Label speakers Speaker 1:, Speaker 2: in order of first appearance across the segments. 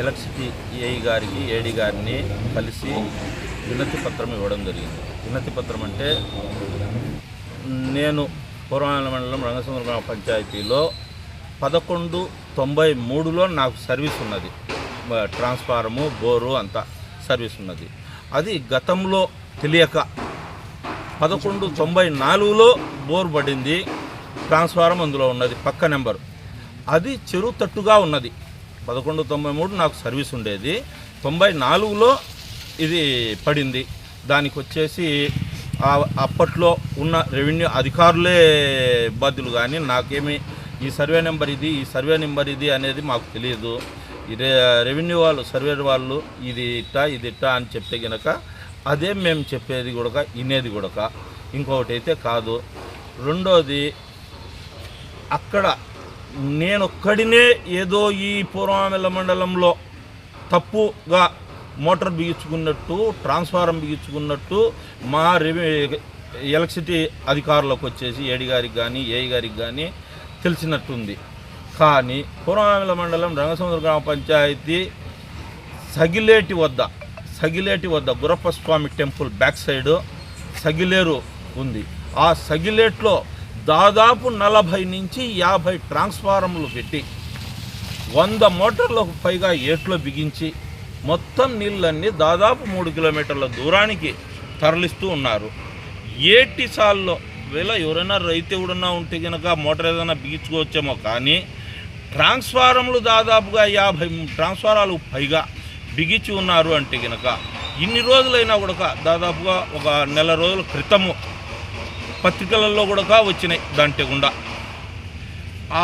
Speaker 1: Electricity AE గారికి ఏడీ గారిని కలిసి వినతి పత్రం ఇవ్వడం జరిగింది. వినతి పత్రం అంటే నేను పూర్వాల మండలం రంగసముద్ర గ్రామ పంచాయతీలో పదకొండు తొంభై మూడులో నాకు సర్వీస్ ఉన్నది. ట్రాన్స్ఫారము బోరు అంతా సర్వీస్ ఉన్నది. అది గతంలో తెలియక పదకొండు తొంభై నాలుగులో బోర్ పడింది ట్రాన్స్ఫారం అందులో ఉన్నది పక్క నెంబర్. అది చెరువు తట్టుగా ఉన్నది. పదకొండు తొంభై మూడు నాకు సర్వీస్ ఉండేది. తొంభై నాలుగులో ఇది పడింది. దానికి వచ్చేసి అప్పట్లో ఉన్న రెవెన్యూ అధికారులే బాధ్యులు కానీ నాకేమి ఈ సర్వే నెంబర్ ఇది ఈ సర్వే నెంబర్ ఇది అనేది మాకు తెలియదు. రెవెన్యూ వాళ్ళు సర్వే వాళ్ళు ఇది ఇట్టా ఇది ఇట్టా అని చెప్తే గనక అదే మేము చెప్పేది కూడా వినేది కూడా ఇంకొకటి అయితే కాదు. రెండోది అక్కడ నేనొక్కడినే ఏదో ఈ పూర్వామెల్ల మండలంలో తప్పుగా మోటార్ బిగించుకున్నట్టు ట్రాన్స్ఫారం బిగించుకున్నట్టు మా రెవె ఎలక్ట్రిసిటీ అధికారులకు వచ్చేసి ఏడి గారికి కానీ ఏఈ గారికి కానీ తెలిసినట్టుంది. కానీ పూర్వామెల్ల మండలం రంగసముద్ర గ్రామ పంచాయతీ సగిలేటి వద్ద సగిలేటి వద్ద Gurappa Swami temple back side Sagileru ఉంది. ఆ సగిలేట్లో దాదాపు నలభై నుంచి యాభై ట్రాన్స్ఫారంలు పెట్టి వంద మోటార్లకు పైగా ఏట్లో బిగించి మొత్తం నీళ్ళన్నీ దాదాపు మూడు కిలోమీటర్ల దూరానికి తరలిస్తూ ఉన్నారు. ఏటి సాల్లో వేళ ఎవరైనా రైతు ఎవడన్నా ఉంటే కనుక మోటార్ ఏదైనా బిగించుకోవచ్చేమో కానీ ట్రాన్స్ఫారంలు దాదాపుగా యాభై ట్రాన్స్ఫారాలు పైగా బిగించి ఉన్నారు అంటే కనుక ఇన్ని రోజులైనా కూడా దాదాపుగా ఒక నెల రోజుల క్రితము పత్రికలలో కూడా వచ్చినాయి దాంట్లో గుండా.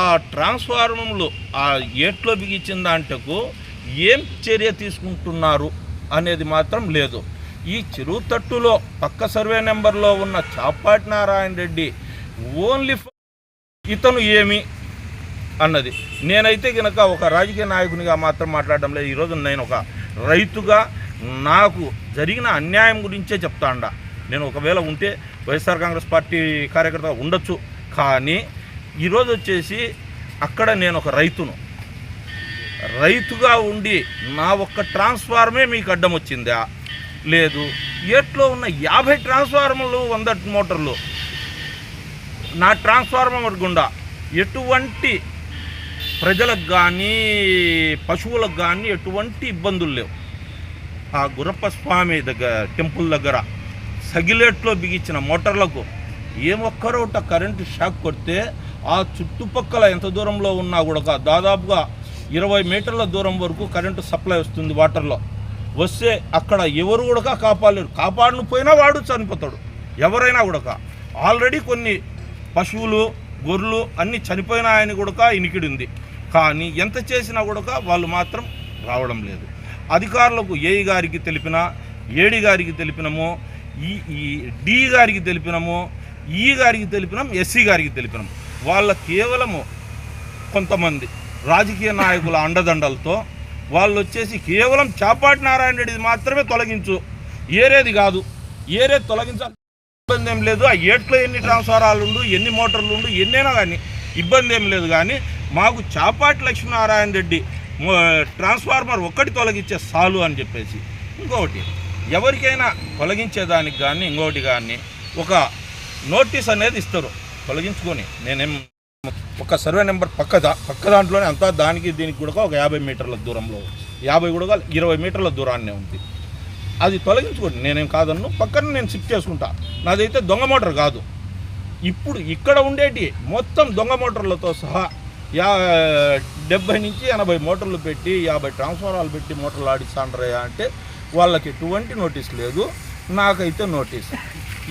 Speaker 1: ఆ ట్రాన్స్ఫార్మర్లు ఆ ఏట్లో బిగించిన దాంట్లకు ఏం చర్య తీసుకుంటున్నారు అనేది మాత్రం లేదు. ఈ చెరువు తట్టులో పక్క సర్వే నెంబర్లో ఉన్న చాపాటి నారాయణ రెడ్డి ఓన్లీ ఇతను ఏమి అన్నది. నేనైతే గనక ఒక రాజకీయ నాయకునిగా మాత్రం మాట్లాడడం లేదు. ఈరోజు నేను ఒక రైతుగా నాకు జరిగిన అన్యాయం గురించే చెప్తాండా. నేను ఒకవేళ ఉంటే వైఎస్ఆర్ కాంగ్రెస్ పార్టీ కార్యకర్త ఉండొచ్చు. కానీ ఈరోజు వచ్చేసి అక్కడ నేను ఒక రైతును. రైతుగా ఉండి నా ఒక్క ట్రాన్స్ఫార్మే మీకు అడ్డం వచ్చిందా? లేదు. ఏట్లో ఉన్న యాభై ట్రాన్స్ఫార్మర్లు వంద మోటార్లు. నా ట్రాన్స్ఫార్మర్ గుండా. ఎటువంటి ప్రజలకు కానీ పశువులకు కానీ ఎటువంటి ఇబ్బందులు లేవు. ఆ గురప్ప స్వామి దగ్గర టెంపుల్ దగ్గర సగిలేట్లో బిగించిన మోటార్లకు ఏమొక్కరోట కరెంటు షాక్ కొడితే ఆ చుట్టుపక్కల ఎంత దూరంలో ఉన్నా కూడా దాదాపుగా ఇరవై మీటర్ల దూరం వరకు కరెంటు సప్లై వస్తుంది వాటర్లో. వస్తే అక్కడ ఎవరు కూడా కాపాడలేరు. కాపాడను పోయినా వాడు చనిపోతాడు. ఎవరైనా కూడా ఆల్రెడీ కొన్ని పశువులు గొర్రెలు అన్నీ చనిపోయినాయని కూడా ఇనికిడింది. కానీ ఎంత చేసినా కూడా వాళ్ళు మాత్రం రావడం లేదు. అధికారులకు ఏఈ గారికి తెలిపినా ఏడి గారికి తెలిపినము ఈ ఈ డి గారికి తెలిపినము ఈ గారికి తెలిపినాం ఎస్సీ గారికి తెలిపినాం. వాళ్ళ కేవలము కొంతమంది రాజకీయ నాయకుల అండదండలతో వాళ్ళు వచ్చేసి కేవలం చాపాటి నారాయణ రెడ్డిది మాత్రమే తొలగించు. ఏరేది కాదు. ఏరే తొలగించాలి. ఇబ్బంది ఏం లేదు. ఆ ఏట్లో ఎన్ని ట్రాన్స్ఫారాలు ఉండు ఎన్ని మోటార్లు ఉండు ఎన్నైనా కానీ ఇబ్బంది ఏం లేదు కానీ మాకు చాపాటి లక్ష్మీనారాయణ రెడ్డి ట్రాన్స్ఫార్మర్ ఒక్కటి తొలగించే సాలు అని చెప్పేసి ఇంకొకటి. ఎవరికైనా తొలగించేదానికి కానీ ఇంకోటి కానీ ఒక నోటీస్ అనేది ఇస్తారు. తొలగించుకొని నేనేం ఒక సర్వే నెంబర్ పక్క పక్క దాంట్లోనే అంతా దానికి దీనికి కూడా ఒక యాభై మీటర్ల దూరంలో యాభై కూడా ఇరవై మీటర్ల దూరాన్నే ఉంది. అది తొలగించుకోండి నేనేం కాదన్ను పక్కన నేను షిఫ్ట్ చేసుకుంటా. నాదైతే దొంగ మోటార్ కాదు. ఇప్పుడు ఇక్కడ ఉండేటి మొత్తం దొంగ మోటార్లతో సహా యా డెబ్బై నుంచి ఎనభై మోటార్లు పెట్టి యాభై ట్రాన్స్ఫారాలు పెట్టి మోటార్లు ఆడిస్తాండ్రయ్యా అంటే వాళ్ళకి ఎటువంటి నోటీస్ లేదు నాకైతే నోటీస్.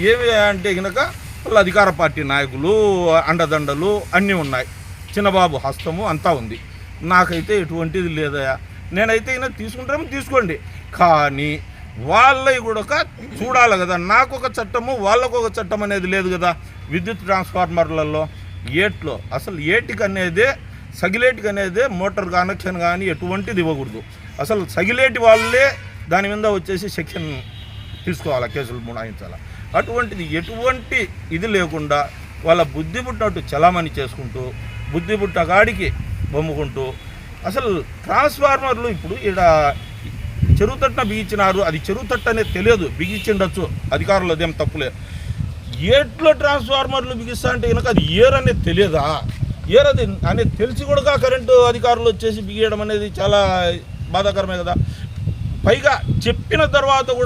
Speaker 1: ఏమి అంటే కనుక వాళ్ళ అధికార పార్టీ నాయకులు అండదండలు అన్నీ ఉన్నాయి. చిన్నబాబు హస్తము అంతా ఉంది. నాకైతే ఎటువంటిది లేదయా? నేనైతే ఈయన తీసుకుంటామో తీసుకోండి. కానీ వాళ్ళవి కూడా చూడాలి కదా. నాకు ఒక చట్టము వాళ్ళకు ఒక చట్టం అనేది లేదు కదా. విద్యుత్ ట్రాన్స్ఫార్మర్లలో ఏట్లో అసలు ఏటికి అనేదే సగిలేటికి అనేదే మోటార్ కనెక్షన్ కానీ ఎటువంటిది ఇవ్వకూడదు. అసలు సగిలేటి వాళ్ళే దాని మీద వచ్చేసి సెక్షన్ తీసుకోవాలి కేసులు మునాయించాలా? అటువంటిది ఎటువంటి ఇది లేకుండా వాళ్ళ బుద్ధి పుట్టినట్టు చలామణి చేసుకుంటూ బుద్ధి పుట్ట కాడికి బొమ్ముకుంటూ అసలు ట్రాన్స్ఫార్మర్లు ఇప్పుడు ఈడ చెరువు తట్టున బిగించినారు అది చెరువు తట్ట అనేది తెలియదు బిగించిండొచ్చు అధికారులు అదేం తప్పులే. ఏట్లో ట్రాన్స్ఫార్మర్లు బిగిస్తా అంటే కనుక అది ఏర్ అనేది తెలియదా? ఏర్ అది అనేది తెలిసి కూడా కరెంటు అధికారులు వచ్చేసి బిగియడం అనేది చాలా బాధాకరమే కదా. పైగా చెప్పిన తర్వాత కూడా